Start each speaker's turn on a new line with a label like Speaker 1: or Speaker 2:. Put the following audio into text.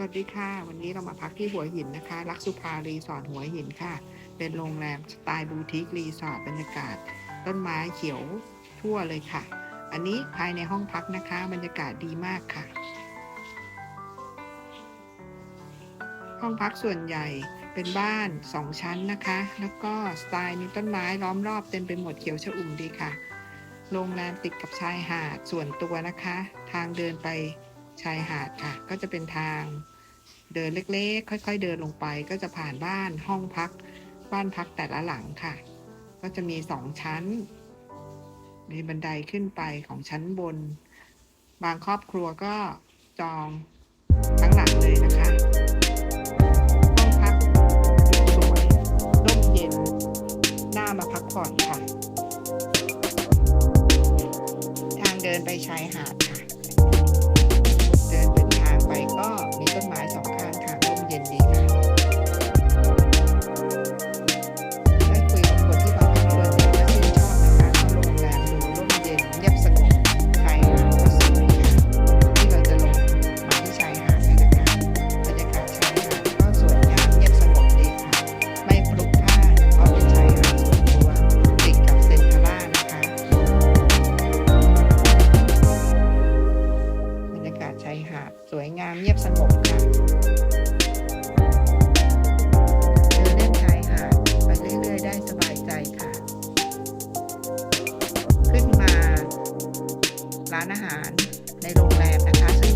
Speaker 1: สวัสดีค่ะ วันนี้เรามาพักที่หัวหินนะคะ ลักสุภารีสอร์ทหัวหินค่ะ เป็นโรงแรมสไตล์บูติกรีสอร์ทบรรยากาศ ต้นไม้เขียวทั่วเลยค่ะ อันนี้ภายในห้องพักนะคะ บรรยากาศดีมากค่ะ ห้องพักส่วนใหญ่เป็นบ้านสองชั้นนะคะ แล้วก็สไตล์มีต้นไม้ล้อมรอบเต็มไปหมดเขียวชอุ่มดีค่ะ โรงแรมติดกับชายหาดส่วนตัวนะคะ ทางเดินไป ชายหาดค่ะ ก็จะเป็นทางเดินเล็กๆ ค่อย ๆ เดินลงไป ก็จะผ่านบ้านห้องพัก บ้านพักแต่ละหลังค่ะ ก็จะมีสองชั้น มีบันไดขึ้นไปของชั้นบน บางครอบครัวก็จองทั้งหลังเลยนะคะห้องพักสวยร่มเย็นน่ามาพักผ่อนค่ะ ทางเดินไปชายหาดค่ะ งามเงียบสงบค่ะเดินเล่นชายหาดไปเรื่อยๆ ได้สบายใจค่ะ ขึ้นมา ร้านอาหารในโรงแรมนะคะ